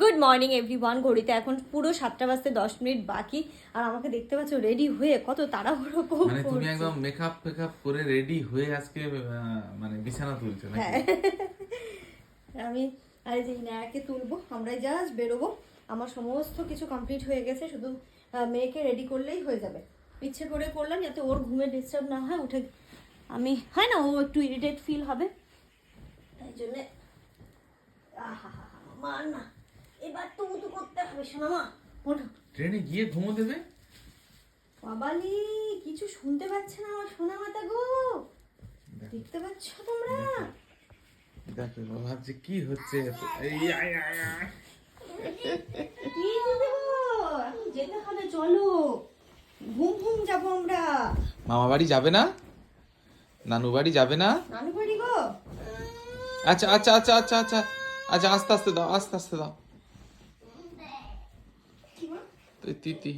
Good morning everyone ঘড়িতে এখন পুরো সাতটা বাজতে দশ মিনিট বাকি। আর আমাকে দেখতে পাচ্ছ রেডি হয়ে কত তাড়াহুড়ো মানে তুমি একদম মেকআপ ফেকআপ করে রেডি হয়ে আজকে মানে বিছানা তুলছো হ্যাঁ। আমি আর যে ইনায়াকে তুলবো আমরাই জাস্ট বেরোবো। আমার সমস্ত কিছু কমপ্লিট হয়ে গেছে শুধু মেয়েকে রেডি করলেই হয়ে যাবে। ইচ্ছে করে করলাম যাতে ওর ঘুমে ডিস্টার্ব না হয় উঠে আমি হয় না ও একটু ইরিটেট ফিল হবে। তাই জন্যে আহা মার না। এবার তো উতু করতে হবে শোনা মা ওঠো। ট্রেনে গিয়ে ঘুমো দেবে? বাবালি কিছু শুনতে পাচ্ছে না আমার সোনা মাতা গো। দেখতে পাচ্ছ তোমরা? দেখো। এবার ভাবছি কি হচ্ছে? এই আয়, আয়, আয়। কি যেতে হবে চলো। ঘুম ঘুম যাব আমরা। মামা বাড়ি যাবে না? নানু বাড়ি যাবে না? নানু বাড়ি গো? আচ্ছা আচ্ছা আচ্ছা আচ্ছা আচ্ছা। আচ্ছা আস্তে আস্তে দাও আস্তে আস্তে দাও। কি মা? তুই তিতি